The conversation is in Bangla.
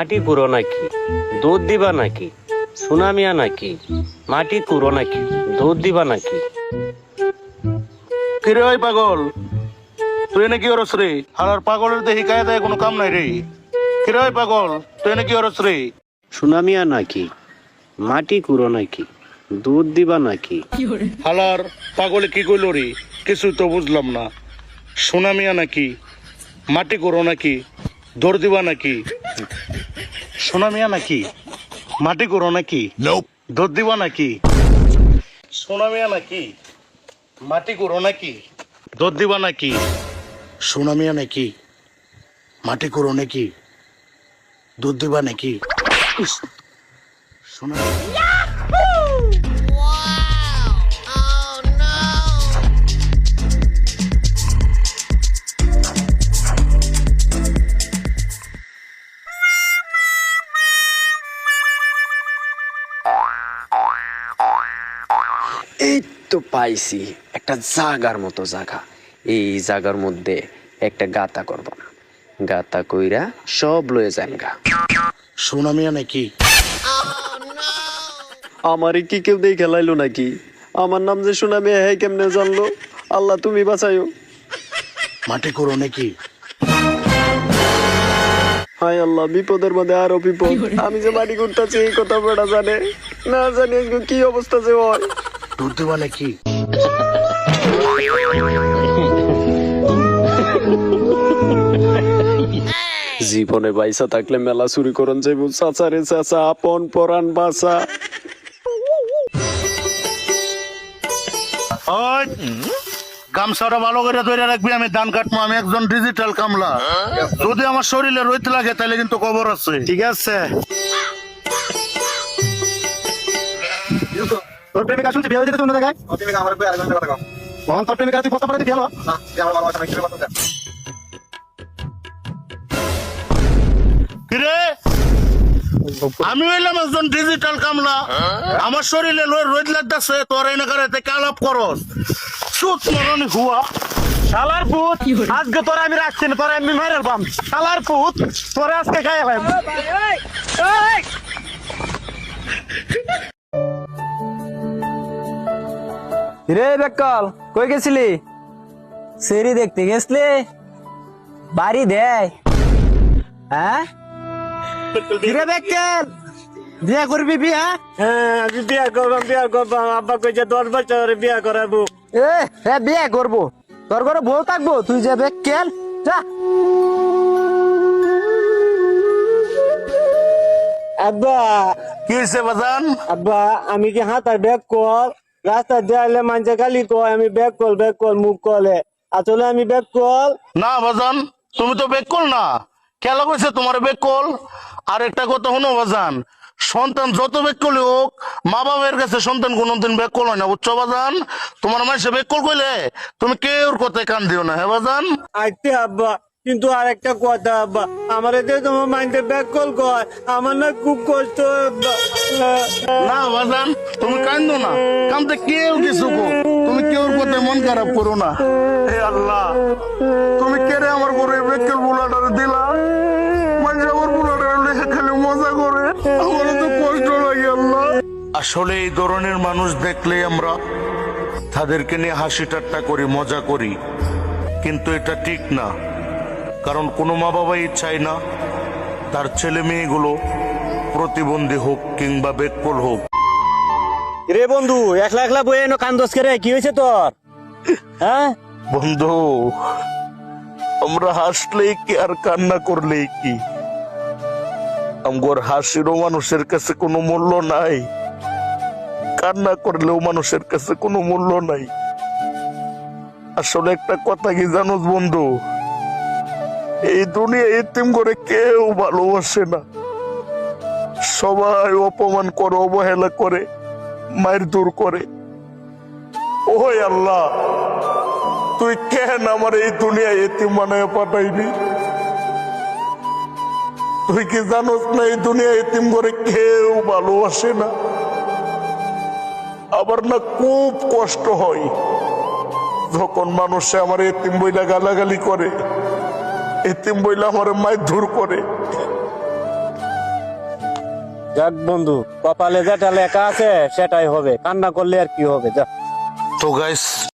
মাটি কুড়ো নাকি? দুধ দিবা নাকি? সুনামিয়া নাকি? মাটি কুড়ো নাকি? দুধ দিবা নাকি? কিরে ওই পাগল? তুই নাকি ওরস রে হালার পাগলের দেহি কায় দেয় কোনো কাম নাই রে। কিরে ওই পাগল? তুই নাকি ওরস রে সুনামিয়া নাকি? মাটি কুড়ো নাকি? দুধ দিবা নাকি? হালার পাগলে কি কইল রে? কিছু তো বুঝলাম না। সুনামিয়া নাকি? মাটি করো নাকি? দৌড় দিবা নাকি? সুনামিয়া নাকি? মাটি করো নাকি? দুধ দিবা নাকি? সোনা মিয়া নাকি? মাটি করো নাকি? দুধ দিবা নাকি? সোনা মিয়া নাকি? মাটি করো নাকি? দুধ দিবা নাকি? ইস, তো পাইছি একটা জাগার মতো জায়গা এই জায়গার মধ্যে একটা গাতা করব না। গাতা কইরা সব লয়ে যান গা। সুনামিয়া নাকি? আমারে কি কেউ দেখে লাইলো নাকি? আমার নাম যে শুনাবে হ্যাঁ কেমনে জানলো? আল্লাহ তুমি বাঁচাইও। মাটি করো নাকি? হায় আল্লাহ বিপদের মধ্যে আরও বিপদ। আমি যে বাড়ি করতেছি এই কথা বেড়া জানে। না জানি কি অবস্থা যে হয়। দুধ দিবা নাকি? জীবনে বাইসা থাকলে মেলা চুরি করন যাইব। চাচারে চাচা আপন পরাণ বাসা। গামছাটা ভালো করে ধরে রাখবি আমি ধান কাটবো আমি একজন ডিজিটাল কামলা। যদি আমার শরীরে রইতে লাগে তাহলে কিন্তু কবর আছে। ঠিক আছে। তোর প্রেমিকা শুনছি বিয়ে হয়ে যেতে অন্য জায়গায়? তোর প্রেমিকা আমার আরেকজনের কথা কম। মোহন তোর প্রেমিকা তুই প্রস্তাব হলো। না তুই আমার বাবার সাথে কথা কিরে? আমি হইলাম একজন ডিজিটাল কামলা। আমার শরীরে রোদ লাগতেছে তোর এনে করে কালাপ করস। সুত মরণি হুয়া। শালার পুত আজকে তোরা আমি রাখছি না তোরা আমি মাইরাল পাম শালার পুত তোরা আজকে খাই ভাই রে বেকল কই গেছিলি? সেরি দেখতে গেছলি? বাড়ি দেয় হ্যাঁ? কিরে বেকল? বিয়া করবি বিয়া? হ্যাঁ আমি বিয়া করবাম বিয়া করবাম আব্বা কইছে দশ বছর বিয়া করাবো। এ হ্যাঁ বিয়া করব। তোর ঘরে বউ থাকব? তুই যে বেকল যা। আব্বা কি হয়েছে বাজান? আব্বা আমি কি হাতার ব্যাগ কল রাস্তা দেয়ালে মানছে খালি কয় আমি ব্যাগ কল ব্যাগ কল মুখ কলে আসলে আমি ব্যাগ কল না বাজান তুমি তো ব্যাক কল না। খেলা কইছে তোমার ব্যাক কল আর একটা কথা হনো বাজান সন্তান যত বেকলি হোক মা বাবার কাছে সন্তান কোনদিন বেকল হয় না বুঝছ বাজান তোমার মাসে বেকল কইলে তুমি কেউর কথায় কান দিও না হ্যাঁ বাজান আইতে আব্বা কিন্তু আর একটা কথা আমার এতে তোমার মাইন্ডে ব্যাগ কল কয় আমার না খুব কষ্ট না বাজান তুমি কান্দো না। কান্দতে কেউ কিছু তুমি কেউর কথায় মন খারাপ করো না। হে আল্লাহ তুমি কেড়ে আমার বেকল বুলাটার দিলা? মানে আমার বুলাটার লেখা খালি মজা করে। আমার তো কষ্ট লাগে আল্লাহ। আসলে এই ধরনের মানুষ দেখলে আমরা তাদেরকে নিয়ে হাসি ঠাট্টা করি মজা করি। কিন্তু এটা ঠিক না। কারণ কোনো মা বাবাই চায় না। তার ছেলে মেয়েগুলো প্রতিবন্ধী হোক কিংবা বেকল হোক। রে বন্ধু একলা একলা বই এনো কান্দস করে কি হয়েছে তোর? হ্যাঁ? বন্ধু আমরা হাসলেই কি আর কান্না করলেই কি? আমগর হাসিরও মানুষের কাছে কোনো মূল্য নাই। কান্না করলেও মানুষের কাছে কোনো মূল্য নাই। আসলে একটা কথা কি জানোস বন্ধু? এই দুনিয়া এতিম করে কেউ ভালোবাসে না। সবাই অপমান করে, অবহেলা করে, মায়ের দূর করে। ওই আল্লাহ, তুই কেন আমার এই দুনিয়া এতিম বানায় পাঠাইবি? তুই কি জানোস না এই দুনিয়া এতিম করে কেউ ভালোবাসে না? আবার না খুব কষ্ট হয় যখন মানুষে আমার এতিম বইলা গালাগালি করে। এতিম বইলে আমার মায়ের ধূর করে। যাক বন্ধু কপালে যেটা লেখা আছে সেটাই হবে। কান্না করলে আর কি হবে? যা। তো গাইস